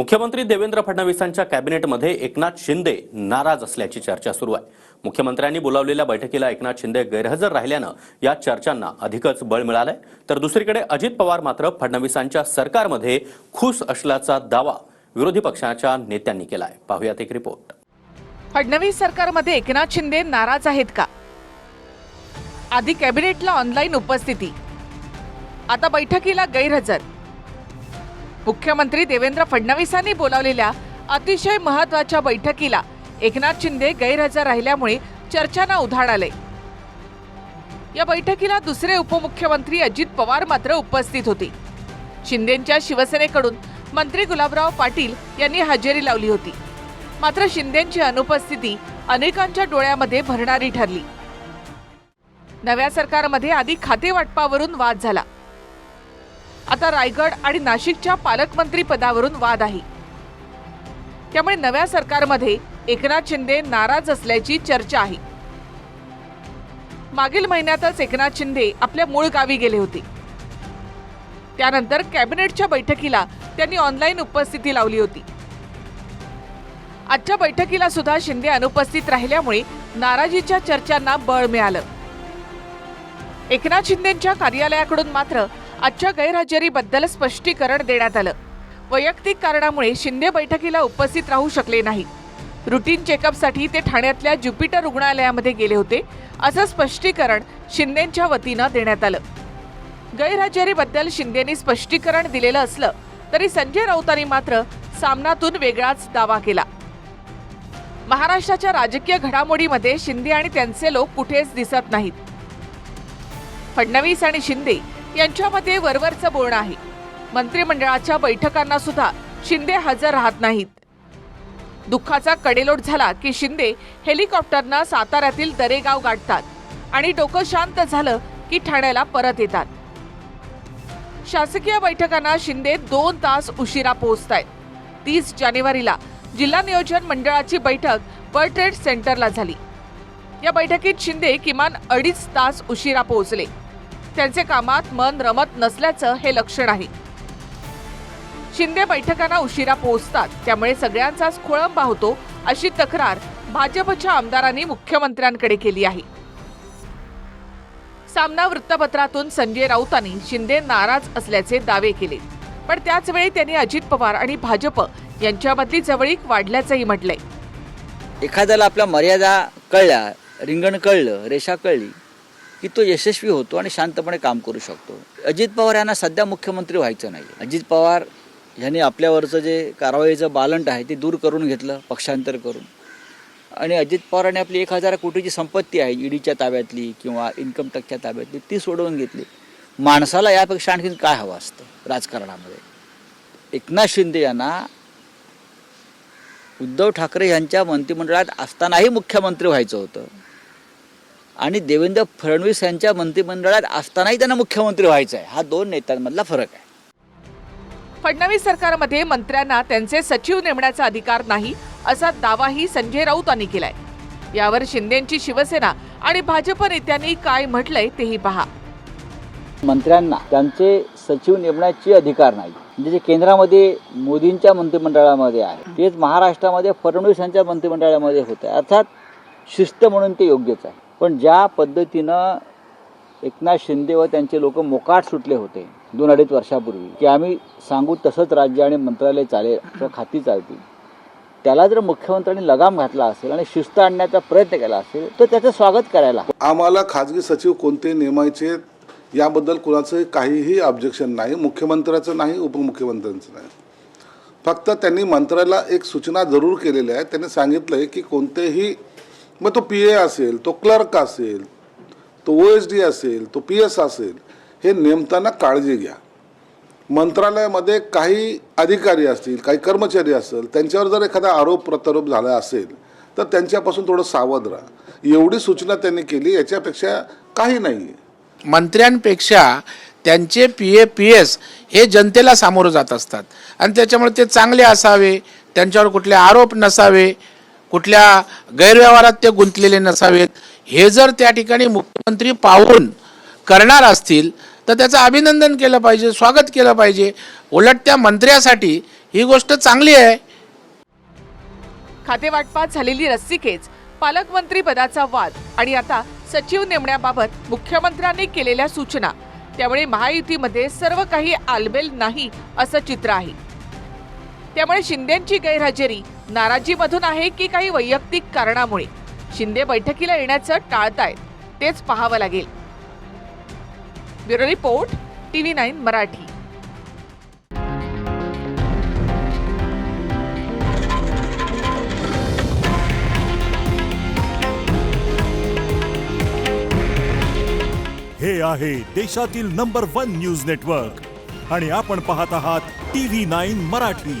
मुख्यमंत्री देवेंद्र फडणवीसांच्या कॅबिनेटमध्ये एकनाथ शिंदे नाराज असल्याची चर्चा सुरू आहे. मुख्यमंत्र्यांनी बोलावलेल्या बैठकीला एकनाथ शिंदे गैरहजर राहिल्यानं या चर्चांना अधिकच बळ मिळालंय. तर दुसरीकडे अजित पवार मात्र फडणवीसांच्या सरकारमध्ये खुश असल्याचा दावा विरोधी पक्षाच्या नेत्यांनी केलाय. पाहुयात एक रिपोर्ट. फडणवीस सरकारमध्ये एकनाथ शिंदे नाराज आहेत का? आधी कॅबिनेटला ऑनलाईन उपस्थिती. आता बैठकीला गैरहजर. मुख्यमंत्री देवेंद्र फडणवीसांनी बोलावलेल्या अतिशय महत्त्वाच्या बैठकीला एकनाथ शिंदे गैरहजर राहिल्यामुळे चर्चांना उधाण आले. या बैठकीला दुसरे उपमुख्यमंत्री अजित पवार मात्र उपस्थित होते. शिंदेंच्या शिवसेनेकडून मंत्री गुलाबराव पाटील यांनी हजेरी लावली होती. मात्र शिंदेंची अनुपस्थिती अनेकांच्या डोळ्यामध्ये भरणारी ठरली. नव्या सरकारमध्ये आधी खाते वाटपावरून वाद झाला. आता रायगड आणि नाशिकच्या पालकमंत्री पदावरून वाद आहे. त्यामुळे नव्या सरकारमध्ये एकनाथ शिंदे नाराज असल्याची चर्चा आहे. मागील महिन्यातच एकनाथ शिंदे आपल्या मूळ गावी गेले होते. त्यानंतर कॅबिनेटच्या बैठकीला त्यांनी ऑनलाईन उपस्थिती लावली होती. आजच्या बैठकीला सुद्धा शिंदे अनुपस्थित राहिल्यामुळे नाराजीच्या चर्चांना बळ मिळालं. एकनाथ शिंदेच्या कार्यालयाकडून मात्र आजच्या गैरहजेरीबद्दल स्पष्टीकरण देण्यात आलं. वैयक्तिक कारणामुळे शिंदे बैठकीला उपस्थित राहू शकले नाही. रुटीन चेकअपसाठी ते ठाण्यातल्या ज्युपिटर रुग्णालयामध्ये गेले होते असं स्पष्टीकरण शिंदेंच्या वतीनं देण्यात आलं. गैरहजेरीबद्दल शिंदेनी स्पष्टीकरण दिलेलं असलं तरी संजय राऊतांनी मात्र सामनातून वेगळाच दावा केला. महाराष्ट्राच्या राजकीय घडामोडीमध्ये शिंदे आणि त्यांचे लोक कुठेच दिसत नाहीत. फडणवीस आणि शिंदे यांच्यामध्ये वरवरचं बोलणं आहे मंत्रिमंडळाच्या बैठकांना सुद्धा शिंदे हजर राहत नाहीत. दुःखाचा कडेलोट झाला की शिंदे हेलिकॉप्टरनं साताऱ्यातील दरेगाव गाठतात आणि डोकं शांत झालं की ठाण्याला परत येतात. शासकीय बैठकांना शिंदे दोन तास उशिरा पोहोचतायत. तीस जानेवारीला जिल्हा नियोजन मंडळाची बैठक वर्ल्ड ट्रेड सेंटरला झाली. या बैठकीत शिंदे किमान अडीच तास उशिरा पोहोचले. त्यांचे कामात मन रमत नसल्याचं हे लक्षण आहे. शिंदे बैठकांना उशिरा पोहोचतात. त्यामुळे सगळ्यांचाच खोळंबा होतो अशी तक्रार भाजपच्या आमदारांनी मुख्यमंत्र्यांकडे केली आहे. सामना वृत्तपत्रातून संजय राऊतांनी शिंदे नाराज असल्याचे दावे केले. पण त्याचवेळी त्यांनी अजित पवार आणि भाजप यांच्यामधली जवळीक वाढल्याचंही म्हटलंय. एखाद्याला आपल्या मर्यादा कळल्या रिंगण कळलं रेषा कळली की तो यशस्वी होतो आणि शांतपणे काम करू शकतो. अजित पवार यांना सध्या मुख्यमंत्री व्हायचं नाही अजित पवार यांनी आपल्यावरचं जे कारवाईचं बालंट आहे ते दूर करून घेतलं पक्षांतर करून. आणि अजित पवारांनी आपली एक हजार कोटीची संपत्ती आहे ईडीच्या ताब्यातली किंवा इन्कम टॅक्सच्या ताब्यातली ती सोडवून घेतली. माणसाला यापेक्षा आणखीन काय हवं असतं राजकारणामध्ये? एकनाथ शिंदे यांना उद्धव ठाकरे यांच्या मंत्रिमंडळात असतानाही मुख्यमंत्री व्हायचं होतं. आणि देवेंद्र फडणवीस यांच्या मंत्रिमंडळात असतानाही त्यांना मुख्यमंत्री व्हायचं आहे. हा दोन नेत्यांमधला फरक आहे. फडणवीस सरकारमध्ये मंत्र्यांना त्यांचे सचिव नेमण्याचा अधिकार नाही असा दावाही संजय राऊतांनी केलाय. यावर शिंदेची शिवसेना आणि भाजप नेत्यांनी काय म्हटलंय तेही पहा. मंत्र्यांना त्यांचे सचिव नेमण्याचे अधिकार नाही. म्हणजे जे केंद्रामध्ये मोदींच्या मंत्रिमंडळामध्ये आहे तेच महाराष्ट्रामध्ये फडणवीस यांच्या मंत्रिमंडळामध्ये होते अर्थात शिस्त म्हणून ते योग्यच आहे. पण ज्या पद्धतीनं एकनाथ शिंदे व त्यांचे लोक मोकाट सुटले होते दोन अडीच वर्षापूर्वी की आम्ही सांगू तसंच राज्य आणि मंत्रालय चालेल किंवा खाती चालतील त्याला जर मुख्यमंत्र्यांनी लगाम घातला असेल आणि शिस्त आणण्याचा प्रयत्न केला असेल तर त्याचं स्वागत करायला आम्हाला खाजगी सचिव कोणते नेमायचे याबद्दल कुणाचं काहीही ऑब्जेक्शन नाही मुख्यमंत्र्याचं नाही उपमुख्यमंत्र्यांचं नाही. फक्त त्यांनी मंत्र्याला एक सूचना जरूर केलेली आहे. त्यांनी सांगितलं आहे की कोणतेही मग तो पी ए असेल तो क्लर्क असेल तो ओ एस डी असेल तो पी एस असेल हे नेमताना काळजी घ्या. मंत्रालयामध्ये काही अधिकारी असतील काही कर्मचारी असेल त्यांच्यावर जर एखादा आरोप प्रत्यारोप झाला असेल तर त्यांच्यापासून थोडं सावध राहा. एवढी सूचना त्यांनी केली याच्यापेक्षा काही नाही. आहे मंत्र्यांपेक्षा त्यांचे पी ए पी एस हे जनतेला सामोरं जात असतात. आणि त्याच्यामुळे ते चांगले असावे त्यांच्यावर कुठले आरोप नसावे कुठल्या गैरव्यवहारात ते गुंतलेले नसावेत हे जर त्या ठिकाणी मुख्यमंत्री पाहून करणार असतील तर त्याचं अभिनंदन केलं पाहिजे स्वागत केलं पाहिजे. उलट त्या मंत्र्यासाठी ही गोष्ट चांगली आहे. खातेवाटपात झालेली रस्सीखेच पालकमंत्री पदाचा वाद आणि आता सचिव नेमण्याबाबत मुख्यमंत्र्यांनी केलेल्या सूचना. त्यामुळे महायुतीमध्ये सर्व काही आलबेल नाही असं चित्र आहे. त्यामुळे शिंदेची गैरहजेरी नाराजीमधून आहे की काही वैयक्तिक कारणामुळे? शिंदे बैठकीला येण्याचं टाळतायत तेच पाहावं लागेल. Bureau report TV nine Marathi. हे आहे देशातील नंबर वन न्यूज नेटवर्क आणि आपण पाहत आहात टी व्ही नाईन मराठी.